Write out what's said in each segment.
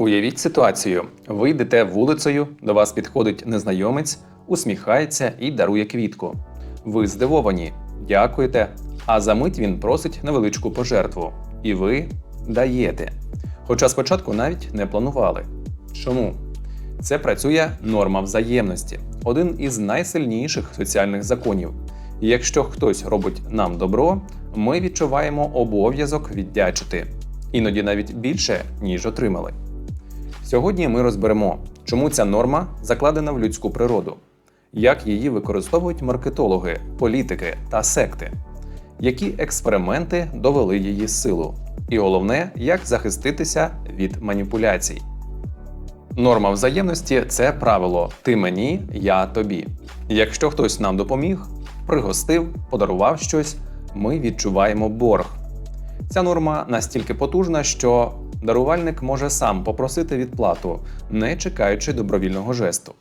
Уявіть ситуацію: ви йдете вулицею, до вас підходить незнайомець, усміхається і дарує квітку. Ви здивовані, дякуєте, а за мить він просить невеличку пожертву. І ви даєте. Хоча спочатку навіть не планували. Чому? Це працює норма взаємності, один із найсильніших соціальних законів. Якщо хтось робить нам добро, ми відчуваємо обов'язок віддячити, іноді навіть більше, ніж отримали. Сьогодні ми розберемо, чому ця норма закладена в людську природу, як її використовують маркетологи, політики та секти, які експерименти довели її силу, і головне, як захиститися від маніпуляцій. Норма взаємності це правило ти мені, я тобі. Якщо хтось нам допоміг, пригостив, подарував щось, ми відчуваємо борг. Ця норма настільки потужна, що дарувальник може сам попросити відплату, не чекаючи добровільного жесту.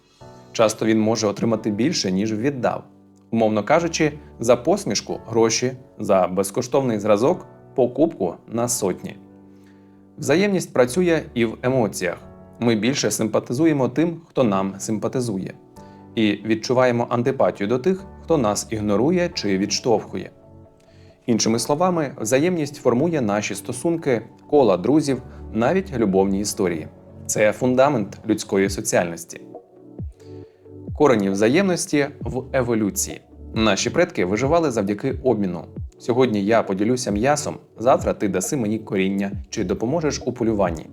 Часто він може отримати більше, ніж віддав. Умовно кажучи, за посмішку гроші, за безкоштовний зразок покупку на сотні. Взаємність працює і в емоціях. Ми більше симпатизуємо тим, хто нам симпатизує, і відчуваємо антипатію до тих, хто нас ігнорує чи відштовхує. Іншими словами, взаємність формує наші стосунки, кола друзів, навіть любовні історії. Це фундамент людської соціальності. Корені взаємності в еволюції. Наші предки виживали завдяки обміну. Сьогодні я поділюся м'ясом, завтра ти даси мені коріння чи допоможеш у полюванні.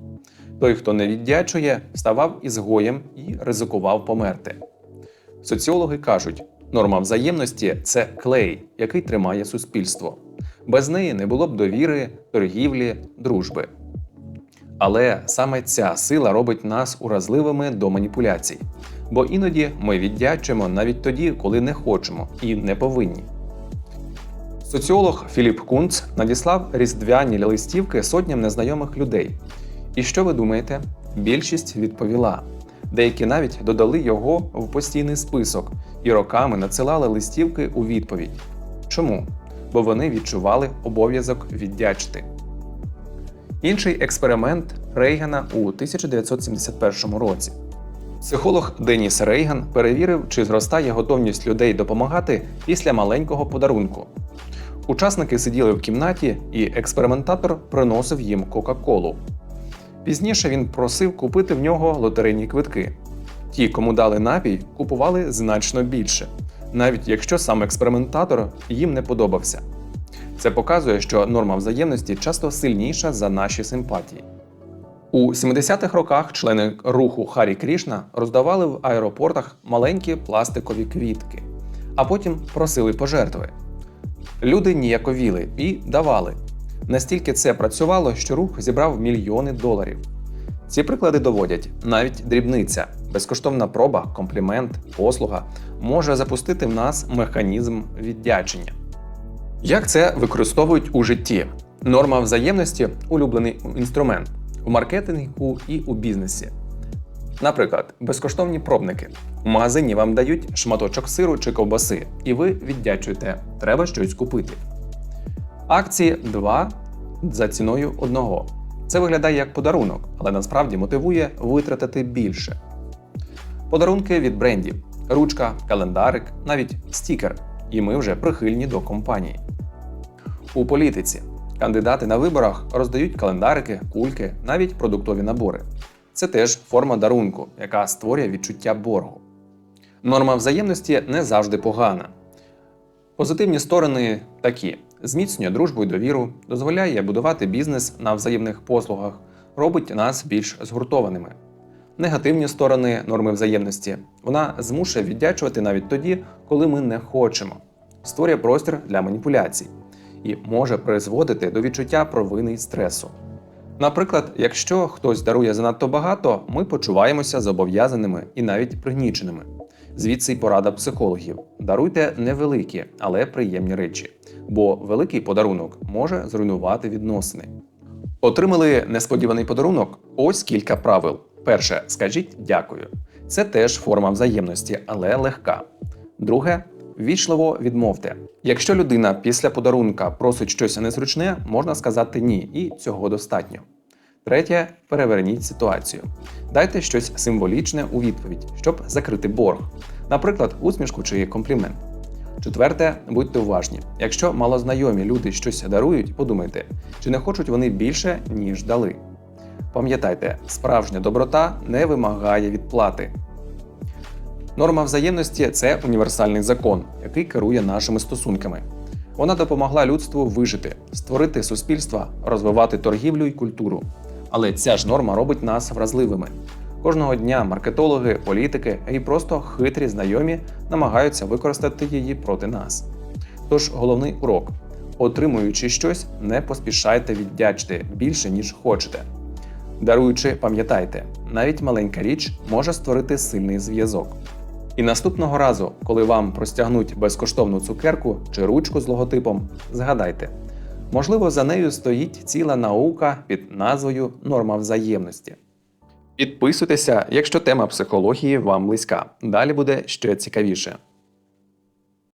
Той, хто не віддячує, ставав ізгоєм і ризикував померти. Соціологи кажуть, норма взаємності це клей, який тримає суспільство. Без неї не було б довіри, торгівлі, дружби. Але саме ця сила робить нас уразливими до маніпуляцій, бо іноді ми віддячимо навіть тоді, коли не хочемо і не повинні. Соціолог Філіп Кунц надіслав різдвяні листівки сотням незнайомих людей. І що ви думаєте? Більшість відповіла. Деякі навіть додали його в постійний список і роками надсилали листівки у відповідь. Чому? Бо вони відчували обов'язок віддячити. Інший експеримент Рейгана у 1971 році. Психолог Деніс Рейган перевірив, чи зростає готовність людей допомагати після маленького подарунку. Учасники сиділи в кімнаті, і експериментатор приносив їм Кока-Колу. Пізніше він просив купити в нього лотерейні квитки. Ті, кому дали напій, купували значно більше, навіть якщо сам експериментатор їм не подобався. Це показує, що норма взаємності часто сильніша за наші симпатії. У 70-х роках члени руху Харі Крішна роздавали в аеропортах маленькі пластикові квітки, а потім просили пожертви. Люди ніяковіли і давали. Настільки це працювало, що рух зібрав мільйони доларів. Ці приклади доводять, навіть дрібниця, безкоштовна проба, комплімент, послуга може запустити в нас механізм віддячення. Як це використовують у житті? Норма взаємності улюблений інструмент у маркетингу і у бізнесі. Наприклад, безкоштовні пробники. У магазині вам дають шматочок сиру чи ковбаси, і ви віддячуєте, треба щось купити. Акції 2 за ціною одного. Це виглядає як подарунок, але насправді мотивує витратити більше. Подарунки від брендів: ручка, календарик, навіть стікер. І ми вже прихильні до компанії. У політиці кандидати на виборах роздають календарики, кульки, навіть продуктові набори. Це теж форма дарунку, яка створює відчуття боргу. Норма взаємності не завжди погана. Позитивні сторони такі: зміцнює дружбу і довіру, дозволяє будувати бізнес на взаємних послугах, робить нас більш згуртованими. Негативні сторони норми взаємності вона змушує віддячувати навіть тоді, коли ми не хочемо, створює простір для маніпуляцій і може призводити до відчуття провини і стресу. Наприклад, якщо хтось дарує занадто багато, ми почуваємося зобов'язаними і навіть пригніченими. Звідси й порада психологів: даруйте невеликі, але приємні речі, бо великий подарунок може зруйнувати відносини. Отримали несподіваний подарунок? Ось кілька правил. Перше, скажіть дякую. Це теж форма взаємності, але легка. Друге, ввічливо відмовте. Якщо людина після подарунка просить щось незручне, можна сказати ні, і цього достатньо. Третє переверніть ситуацію. Дайте щось символічне у відповідь, щоб закрити борг, наприклад, усмішку чи комплімент. Четверте, будьте уважні. Якщо малознайомі люди щось дарують, подумайте, чи не хочуть вони більше, ніж дали. Пам'ятайте, справжня доброта не вимагає відплати. Норма взаємності це універсальний закон, який керує нашими стосунками. Вона допомогла людству вижити, створити суспільства, розвивати торгівлю і культуру. Але ця ж норма робить нас вразливими. Кожного дня маркетологи, політики і просто хитрі знайомі намагаються використати її проти нас. Тож головний урок: отримуючи щось, не поспішайте віддячити більше, ніж хочете. Даруючи, пам'ятайте, навіть маленька річ може створити сильний зв'язок. І наступного разу, коли вам простягнуть безкоштовну цукерку чи ручку з логотипом, згадайте, можливо, за нею стоїть ціла наука під назвою Норма взаємності. Підписуйтеся, якщо тема психології вам близька. Далі буде ще цікавіше.